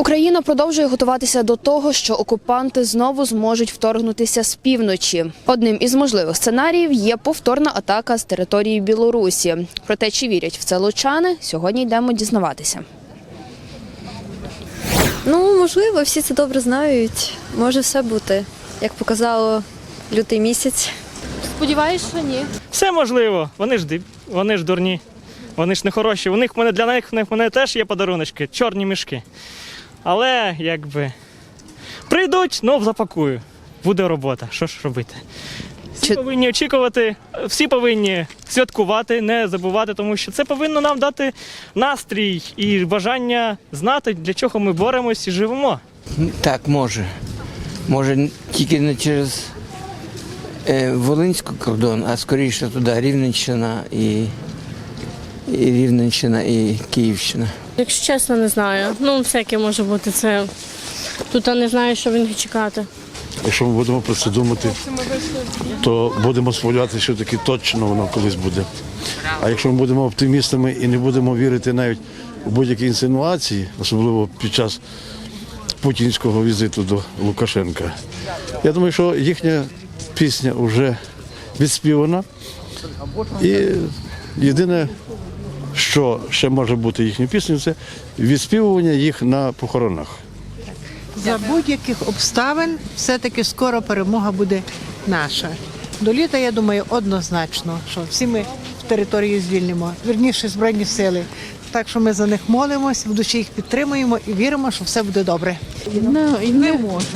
Україна продовжує готуватися до того, що окупанти знову зможуть вторгнутися з півночі. Одним із можливих сценаріїв є повторна атака з території Білорусі. Про те, чи вірять в це лучани, сьогодні йдемо дізнаватися. Ну, можливо, всі це добре знають. Може все бути, як показало лютий місяць. Сподіваюсь, що ні. Все можливо. Вони ж вони ж дурні. Вони ж не хороші. У них мене для них в мене теж є подаруночки, чорні мішки. Але якби прийдуть, ну запакую. Буде робота. Що ж робити? Всі Чи- повинні очікувати, всі повинні святкувати, не забувати, тому що це повинно нам дати настрій і бажання знати, для чого ми боремось і живемо. Так, може. Може, тільки не через е, Волинський кордон, а скоріше туди Рівненщина і, і Рівненщина і Київщина. Якщо чесно, не знаю. Ну, всяке може бути це. Тут я не знаю, що від них чекати. Якщо ми будемо про це думати, то будемо сподіватися, що таки точно воно колись буде. А якщо ми будемо оптимістами і не будемо вірити навіть у будь-які інсинуації, особливо під час путінського візиту до Лукашенка, я думаю, що їхня пісня вже відспівана. І єдине, що ще може бути їхньою піснею, це відспівування їх на похоронах. За будь-яких обставин все-таки скоро перемога буде наша. До літа, я думаю, однозначно, що всі ми в території звільнимо, вірніше збройні сили. Так що ми за них молимось, в душі їх підтримуємо і віримо, що все буде добре. Ну, і не може.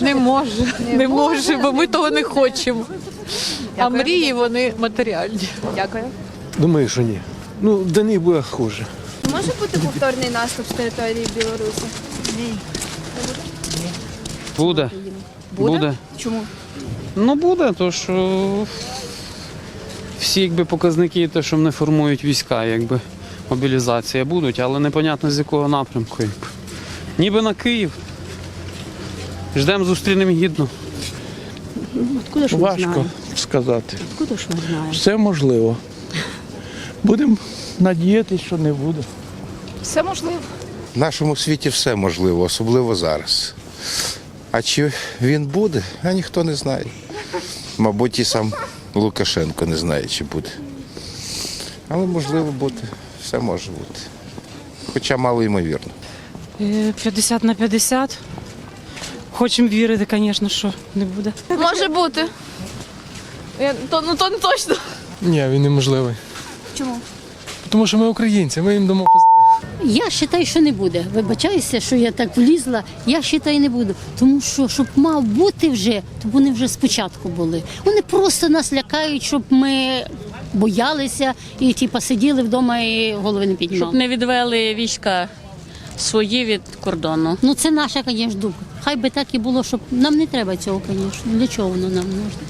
Не може, не може, бо ми того не хочемо. А мрії вони матеріальні. Дякую. Думаю, що ні. Ну, до них буде хуже. Може бути повторний наступ з території Білорусі? Ні. Буде. Буде. Чому? Ну буде, то що всі якби показники, те, що вони формують війська, якби мобілізація будуть, але непонятно з якого напрямку. Якби. Ніби на Київ. Ждемо, зустрінемо гідно. Важко сказати. Все можливо. Будемо надіятися, що не буде. Все можливо. В нашому світі все можливо, особливо зараз. А чи він буде, а ніхто не знає. Мабуть, і сам Лукашенко не знає, чи буде. Але можливо бути, все може бути. Хоча мало ймовірно. 50 на 50. Хочемо вірити, звісно, що не буде. Може бути. Я, то, ну то не точно. Ні, він неможливий. Чому? Тому що ми українці, ми їм дамо пизди. Я вважаю, що не буде. Вибачаюся, що я так влізла. Я вважаю, не буду. Тому що, щоб мав бути вже, то вони вже спочатку були. Вони просто нас лякають, щоб ми боялися і типа сиділи вдома і голови не піднімали. Щоб не відвели війська свої від кордону. Ну це наша, звісно, думка. Хай би так і було, щоб нам не треба цього, звісно. Для чого воно нам нужно?